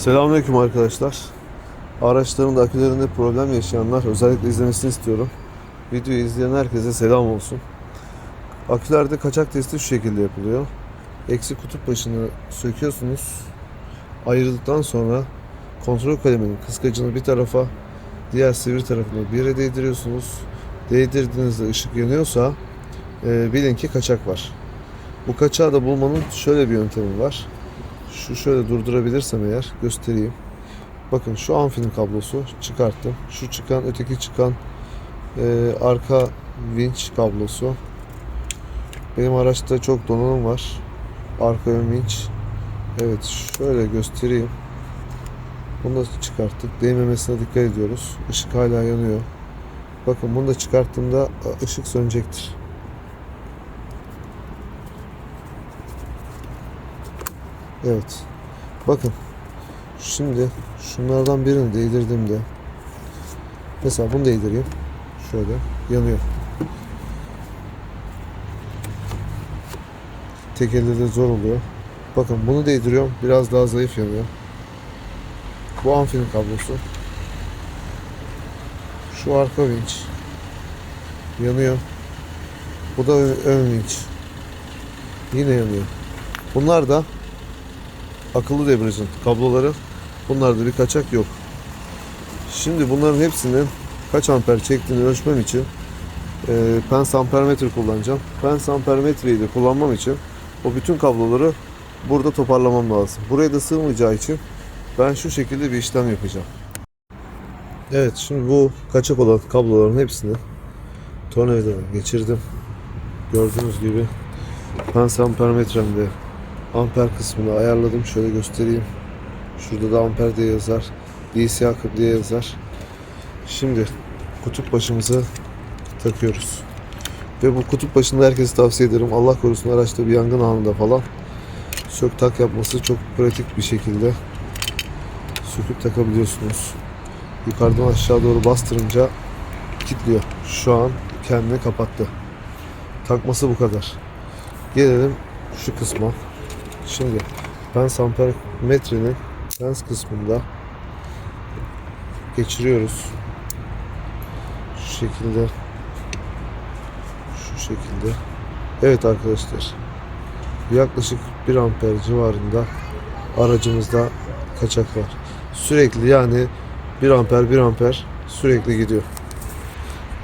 Selamünaleyküm arkadaşlar. Araçlarında akülerinde problem yaşayanlar özellikle izlemesini istiyorum. Videoyu izleyen herkese selam olsun. Akülerde kaçak testi şu şekilde yapılıyor. Eksi kutup başını söküyorsunuz. Ayrıldıktan sonra kontrol kaleminin kıskacını bir tarafa, diğer sivri tarafını bir yere değdiriyorsunuz. Değdirdiğinizde ışık yanıyorsa e, bilin ki kaçak var. Bu kaçağı da bulmanın şöyle bir yöntemi var. Şu şöyle durdurabilirsem eğer göstereyim. Bakın şu amfinin kablosu çıkarttım. Şu çıkan öteki çıkan e, arka vinç kablosu. Benim araçta çok donanım var. Arka ön vinç. Evet şöyle göstereyim. Bunu da çıkarttık. Değmemesine dikkat ediyoruz. Işık hala yanıyor. Bakın bunu da çıkarttığımda ışık sönecektir. Evet. Bakın. Şimdi şunlardan birini değdirdiğimde mesela bunu değdireyim. Şöyle yanıyor. Tek elde de zor oluyor. Bakın bunu değdiriyorum. Biraz daha zayıf yanıyor. Bu amfinin kablosu. Şu arka vinç. Yanıyor. Bu da ön vinç. Yine yanıyor. Bunlar da akıllı debriyajın kabloları. Bunlarda bir kaçak yok. Şimdi bunların hepsinin kaç amper çektiğini ölçmem için e, pens ampermetre kullanacağım. Pens ampermetreyi de kullanmam için o bütün kabloları burada toparlamam lazım. Buraya da sığmayacağı için ben şu şekilde bir işlem yapacağım. Evet şimdi bu kaçak olan kabloların hepsini tornavidadan geçirdim. Gördüğünüz gibi pens ampermetremde amper kısmını ayarladım. Şöyle göstereyim. Şurada da amper diye yazar. DC akım diye yazar. Şimdi kutup başımızı takıyoruz. Ve bu kutup başında herkese tavsiye ederim. Allah korusun araçta bir yangın anında falan sök tak yapması çok pratik bir şekilde söküp takabiliyorsunuz. Yukarıdan aşağı doğru bastırınca kilitliyor. Şu an kendini kapattı. Takması bu kadar. Gelelim şu kısma. Şimdi ben ampermetrenin lens kısmında geçiriyoruz. Şu şekilde şu şekilde. Evet arkadaşlar. Yaklaşık 1 amper civarında aracımızda kaçak var. Sürekli yani 1 amper 1 amper sürekli gidiyor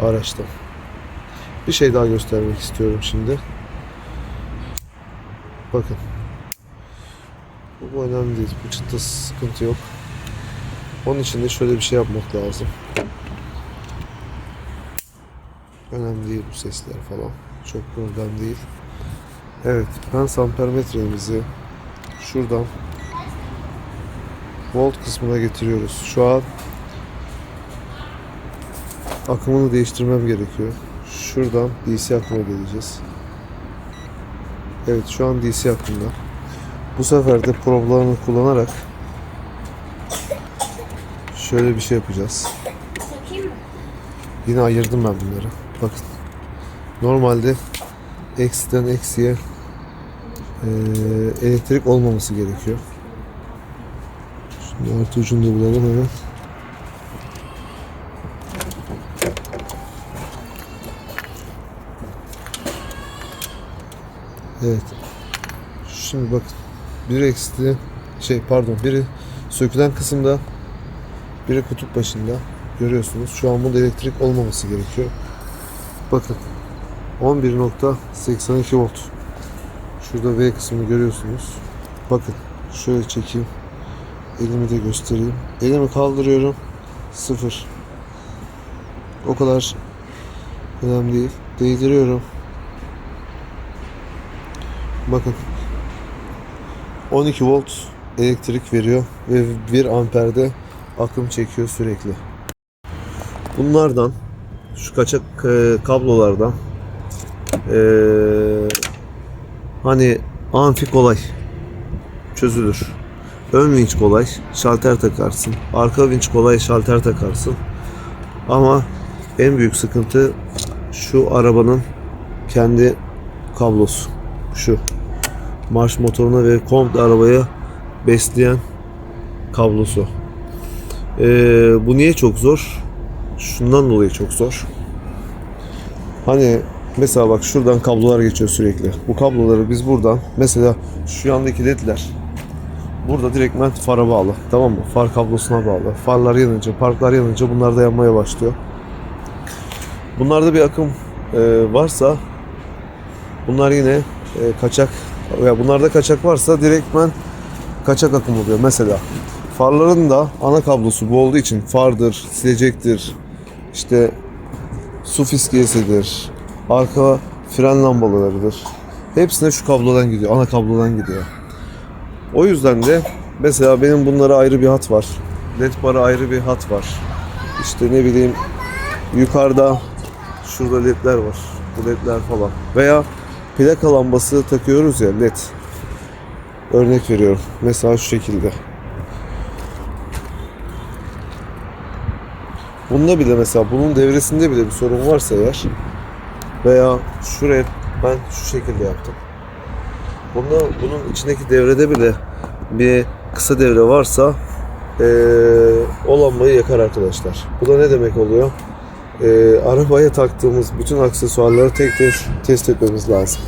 araçta. Bir şey daha göstermek istiyorum şimdi. Bakın. Bu önemli değil. Bu çıtta sıkıntı yok. Onun için de şöyle bir şey yapmak lazım. Önemli değil bu sesler falan. Çok problem değil. Evet, pens ampermetremizi şuradan volt kısmına getiriyoruz. Şu an akımını değiştirmem gerekiyor. Şuradan DC akıma geleceğiz. Evet şu an DC akımda. Bu sefer de problarını kullanarak şöyle bir şey yapacağız. Yine ayırdım ben bunları. Bakın. Normalde eksiden eksiye eee, elektrik olmaması gerekiyor. Şimdi artı ucunu da bulalım hemen. Evet. Şimdi bakın. Bir eksi şey pardon biri sökülen kısımda biri kutup başında görüyorsunuz. Şu an bunda elektrik olmaması gerekiyor. Bakın 11.82 volt. Şurada V kısmını görüyorsunuz. Bakın şöyle çekeyim. Elimi de göstereyim. Elimi kaldırıyorum. Sıfır. O kadar önemli değil. Değdiriyorum. Bakın 12 volt elektrik veriyor ve 1 amperde akım çekiyor sürekli. Bunlardan şu kaçak e, kablolardan e, hani amfi kolay çözülür. Ön vinç kolay şalter takarsın. Arka vinç kolay şalter takarsın. Ama en büyük sıkıntı şu arabanın kendi kablosu. Şu marş motoruna ve komple arabaya besleyen kablosu. Ee, bu niye çok zor? Şundan dolayı çok zor. Hani mesela bak şuradan kablolar geçiyor sürekli. Bu kabloları biz buradan mesela şu yandaki ledler burada direktmen fara bağlı. Tamam mı? Far kablosuna bağlı. Farlar yanınca, parklar yanınca bunlar da yanmaya başlıyor. Bunlarda bir akım e, varsa bunlar yine e, kaçak veya bunlarda kaçak varsa direktmen kaçak akım oluyor. Mesela farların da ana kablosu bu olduğu için fardır, silecektir, işte su fiskiyesidir, arka fren lambalarıdır. Hepsine şu kablodan gidiyor, ana kablodan gidiyor. O yüzden de mesela benim bunlara ayrı bir hat var. LED bara ayrı bir hat var. İşte ne bileyim yukarıda şurada ledler var. Bu ledler falan. Veya plaka lambası takıyoruz ya led. Örnek veriyorum. Mesela şu şekilde. Bunda bile mesela bunun devresinde bile bir sorun varsa eğer veya şuraya ben şu şekilde yaptım. Bunda bunun içindeki devrede bile bir kısa devre varsa eee o lambayı yakar arkadaşlar. Bu da ne demek oluyor? Eee arabaya taktığımız bütün aksesuarları tek tek test etmemiz lazım.